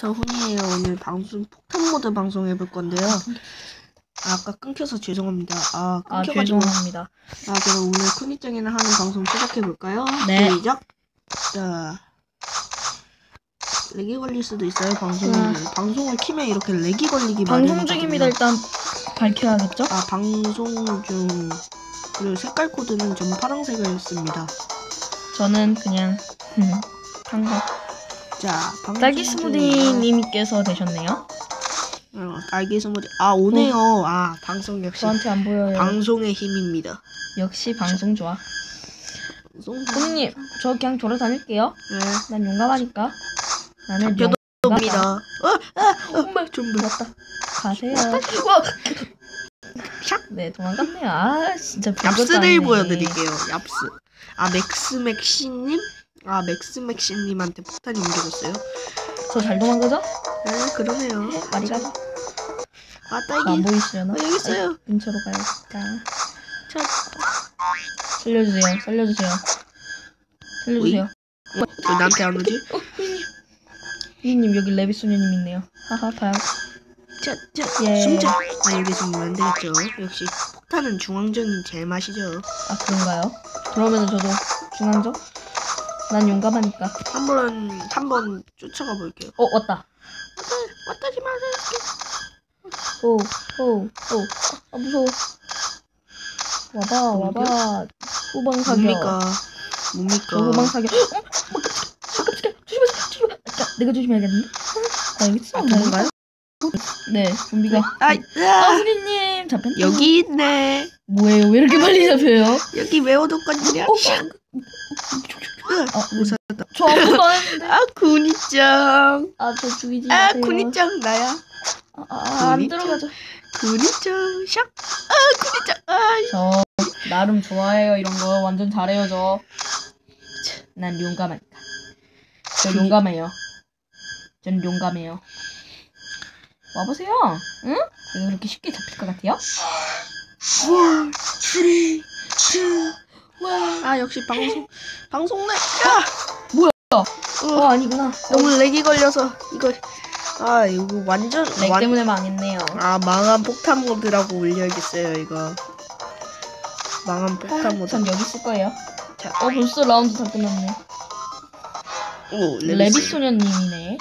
닥터 훈이에요. 오늘 방송 폭탄 모드 방송 해볼 건데요. 아, 아까 끊겨서 죄송합니다. 아 아 끊겨가지고. 죄송합니다. 아 그럼 오늘 쿠니짱이랑 하는 방송 시작해 볼까요? 네. 시작. 자. 렉이 걸릴 수도 있어요 방송 음. 방송을 키면 이렇게 렉이 걸리기 방송. 중입니다. 일단 밝혀야겠죠? 아 방송 중 그리고 색깔 코드는 전 파란색을 씁니다. 저는 그냥 항상 자 딸기 중- 스무디님께서 되셨네요. 어, 딸기 스무디 아 오네요. 아 방송 역시 저한테 안 보여요. 방송의 힘입니다. 역시 방송 좋아. 선생님, 저 그냥 돌아다닐게요. 네. 난 용감하니까. 나는 용감하다. 옵니다. 어, 아, 엄마 좀 들었다. 가세요. 와! 네, 도망갔네요. 아, 진짜 얍스를. 보여드릴게요. 얍스. 아 맥스 맥시님? 아 맥스 맥시님한테 폭탄이 옮겨졌어요. 저 잘 도망가죠? 네 그러네요. 말이 가. 아저안 딸기. 보이시려나? 어, 여기 있어요. 근처로 가야겠다. 자, 살려주세요. 살려주세요. 살려주세요. 왜 나한테 안 오지? 피디님 여기 레비 소녀님 있네요. 하하 봐요. 자, 자, 예. 숨자. 아 여기 숨으면 안 되겠죠. 역시 폭탄은 중앙전이 제일 맛이죠. 아 그런가요? 그러면 저도 중앙죠? 난 용감하니까. 한번 한번 쫓아가 볼게요. 어 왔다. 왔다지 마세요. 오, 오, 오. 아 무서워. 와봐, 와봐. 후방 사격. 뭡니까? 뭡니까? 저 후방 사격. 어, 어, 깜짝이야. 조심하세요. 조심하. 아, 내가 조심해야겠는데. 아 여기 있어. 아, 도망가요? 네, 좀비가. 아, 아, 아, 후리님 잡혔. 여기 있네. 뭐예요? 왜 이렇게 빨리 잡혀요? 여기 왜 오도건지냐? 어, 아, 무섭다. 저 아무도 안 했는데. 아, 군이짱. 아, 저 죽이지 아, 마세요. 군이짱 나야. 아, 아, 아, 안. 들어가죠. 군이짱. 샥. 아, 군이짱. 아, 저 나름 좋아해요 이런 거 완전 잘해요 저. 난 용감하니까. 저 용감해요. 전 용감해요. 와보세요. 응? 내가 그렇게 쉽게 잡힐 것 같아요? 4, 3, 2, 1. 아, 역시 방송, 방송네. 야! 어 아니구나. 너무 렉이 걸려서, 이거, 아, 이거 완전, 렉 완, 때문에 망했네요. 아, 망한 폭탄 모드라고 올려야겠어요, 이거. 망한 폭탄 모드. 전 여기 있을 거예요. 자, 어 벌써 라운드 다 끝났네. 오, 레빗 소녀님이네.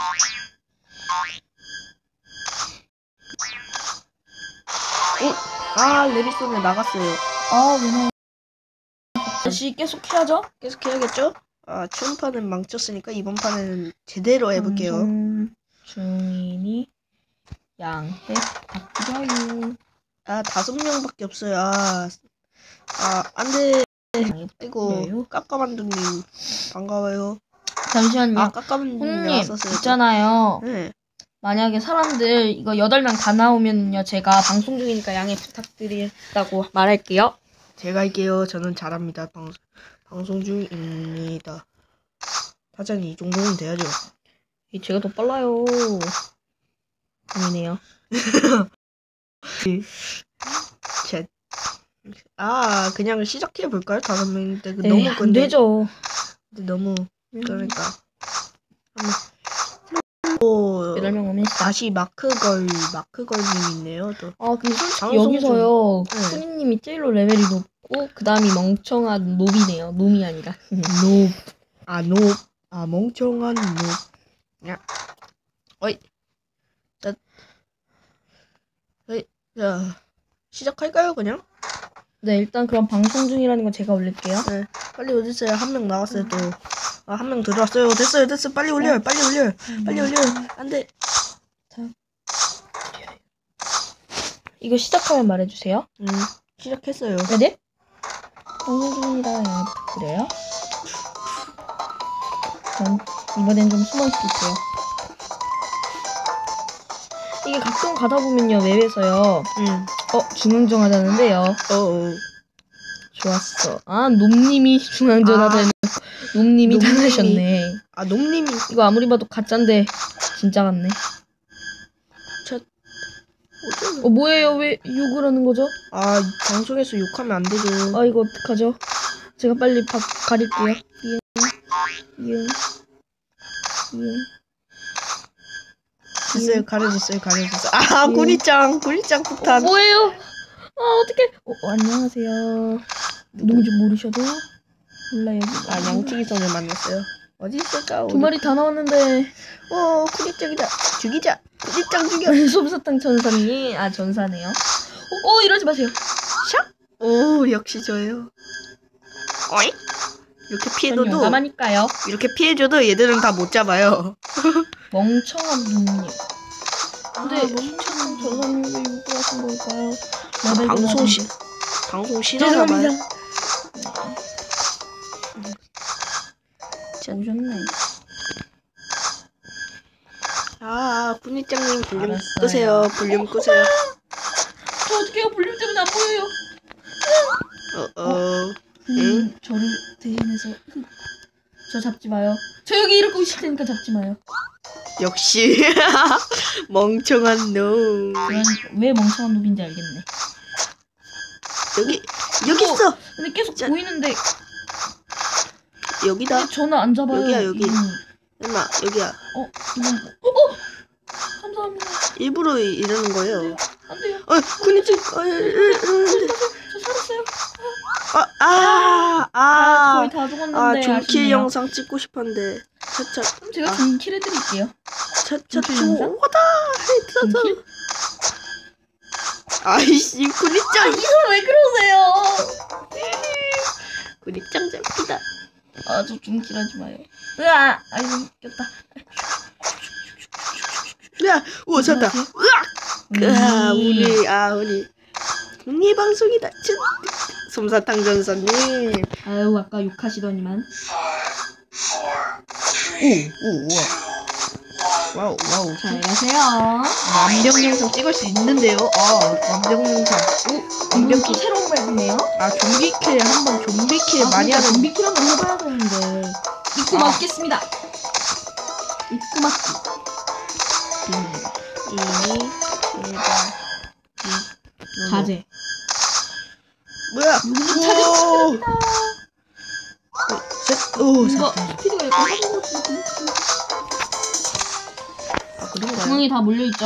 아, 레빗 소녀 나갔어요. 아 왜냐? 다시 계속 해야죠. 계속 해야겠죠? 아, 처음 판은 망쳤으니까 이번 판에는 제대로 해볼게요. 방송 중이니 양해 부탁드려요. 아, 다섯 명밖에 없어요. 아, 아, 안 돼. 아이고. 까까만두님, 반가워요. 잠시만요. 아, 까까만두님 손님 나왔었어요. 있잖아요. 네. 만약에 사람들 이거 8명 다 나오면요 제가 방송 중이니까 양해 부탁드린다고 말할게요. 제가 할게요. 저는 잘합니다. 방송, 방송 중입니다. 사장님, 이 정도면 돼야죠. 이 제가 더 빨라요. 아니네요. 제, 아, 그냥 시작해 볼까요? 다섯 명인데. 그 에이, 너무 안 근데, 되죠. 근데 너무, 그러니까. 한번, 오, 8명 오면 시작. 다시 마크걸, 마크걸님 있네요. 또. 아 근데 솔직히 방송 여기서요 네. 후니님이 제일로 레벨이 높고 그 다음이 멍청한 노비네요. 놈이 아니라. 노, 아, 노, 아, 멍청한 노. 야, 어이, 자, 어이, 자, 시작할까요, 그냥? 네 일단 그럼 방송 중이라는 건 제가 올릴게요. 네, 빨리 오세요. 한 명 나왔어요, 또. 아, 한 명 들어왔어요. 됐어요, 됐어요. 빨리 올려요, 빨리 올려요. 빨리 올려요. 안 돼. 이거 시작하면 말해주세요. 음, 시작했어요. 네? 네? 방송 중입니다. 양해 부탁드려요. 전 이번엔 좀 숨어 있을게요. 이게 가끔 가다 보면요 웹에서요 음, 어 중앙정 하자는데요 어, 어. 좋았어 아 놈님이 중앙전 아. 하자는 놈님이. 당하셨네 아, 놈님이, 이거 아무리 봐도 가짠데 진짜 같네 어 뭐예요? 왜 욕을 하는 거죠? 아, 방송에서 욕하면 안 되죠. 아 이거 어떡하죠? 제가 빨리 박 가릴게요. 이응. 이응. 이응. 됐어요. 가려졌어요. 가려졌어요. 아 구리짱. 구리짱 폭탄. 뭐예요? 아 어떡해. 어, 어, 안녕하세요. 누군지 모르셔도 몰라요. 아 양치기 손을 만났어요 어디 있을까? 두 마리 다 나왔는데. 어 구리짱이다. 죽이자. 구리짱 죽여. 솜사탕 전사님 아 전사네요. 어, 어 이러지 마세요. 오 역시 저예요. 어이 이렇게 전 피해줘도 용감하니까요. 이렇게 피해줘도 얘들은 다 못 잡아요. 멍청한 눈님 근데 아, 멍청한 전사님 왜 욕을 하신 걸까요? 방송 시 방송 싫어서 말죄 송합니다 오셨네 아, 군이장님 볼륨 알았어요. 끄세요. 볼륨 끄세요. 저 어떡해요 볼륨 때문에 안 보여요 어, 어. 음, 저를 대신해서 저 잡지 마요. 저 여기 이러고 있을 테니까 잡지 마요. 역시 멍청한 놈. 그런 왜 멍청한 놈인지 알겠네. 여기 여기 어. 있어. 근데 계속 자. 보이는데 여기다. 왜 저는 안 잡아요. 여기야, 여기. 엄마 여기야. 어 이분 어, 어 감사합니다. 일부러 이러는 거예요. 안 돼요. 어, 군이장. 어, 으, 으, 으. 저 살았어요. 아, 아, 아, 아. 거의 다 죽었는데. 아, 아쉽네요. 영상 찍고 싶었는데. 차차, 그럼 제가 아. 좀킬 해드릴게요. 차차, 좀킬 영상? 좋아다. 아이씨, 군이장. 이걸 왜 그러세요? 잡히다. 아저 좀킬 하지 마요. 으아 아이고 꼈다. 야, 우와, 찾다. 으악. 아, 음. 우리, 아, 우리. 우리 방송이다. 진. 솜사탕 전사님. 아유 아까 욕하시더니만. 오, 오, 우와. 와우, 와우. 잘 가세요. 완벽 영상 찍을 수 있는데요. 아, 완벽 영상. 오, 완벽히 완벽히. 새로운 맵이네요. 아, 좀비 킬 한번 좀비킬 많이 하는. 좀비 킬 한번 해봐야 되는데. 입고 아. 맞겠습니다. 입고 맞기. 대박. 자제. 뭐야? 자제 오, 셋. 스피드가 약간 아? 중앙이 다 몰려있죠?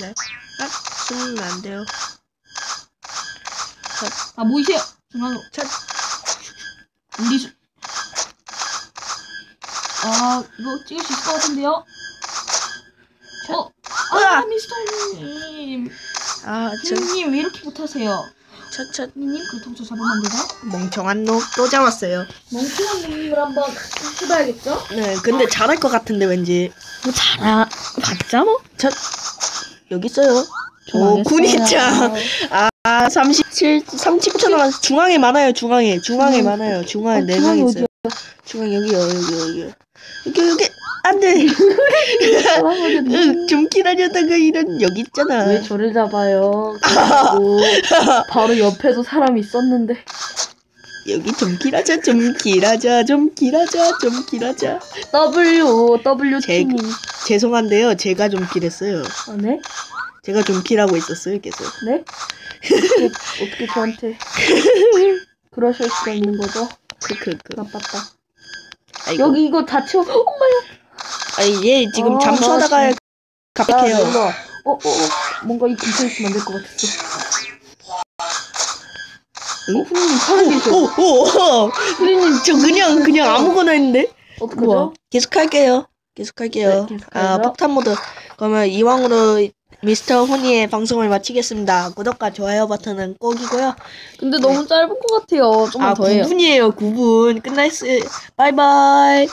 네. 아, 숨으면 안 돼요. 다 모이세요. 중앙으로. 첫, 분리수. 아, 이거 찍을 수 있을 것 같은데요? 어, 아, 으악! 미스터님. 아, 저, 님, 왜 이렇게 못하세요? 첫, 첫. 님, 그렇다고 저 잡으면 안 되나? 멍청한 놈 또 잡았어요. 멍청한 님을 한번 해봐야겠죠? 네, 근데 잘할 것 같은데 왠지. 뭐 잘하, 봤자 뭐? 첫 여기 있어요. 저 오. 군인장. 아, 37, 37초 남았. 중앙에 많아요. 중앙에, 중앙에 많아요. 중앙에 어, 네 중앙이 명 있어요. 중앙 여기요, 여기 여기 여기 여기 안 돼. 응, 좀 기다려다가 이런 여기 있잖아. 왜 저를 잡아요? 바로 옆에도 사람이 있었는데. 여기 좀 길하자, 좀 길하자, 좀 길하자, 좀 길하자. W, W 제- 팀이. 죄송한데요, 제가 좀 길했어요. 아, 네? 제가 좀 길하고 있었어요, 계속. 네? 어떻게, 어떻게 저한테 그러실 수가 있는 거죠? 크크크. 나빴다. 아이고. 여기 이거 다 치워. 엄마야. 아니 얘 지금 아, 잠수하다가 나 갑박해요. 야, 뭔가, 어, 어, 어. 뭔가 이 근처에 있으면 안 될 것 같았어. 응? 어, 후님 살아계셔. 오, 오, 오. 선생님, 저 그냥, 그냥 아무거나 했는데? 어떡하죠? 계속 할게요. 계속 할게요. 네, 아. 폭탄 모드. 그러면 이왕으로 미스터 호니의 방송을 마치겠습니다. 구독과 좋아요 버튼은 꼭이고요. 근데 너무 짧은 것 같아요. 좀만 아, 더 해요. 9분이에요, 9분. 끝났어요. 바이바이.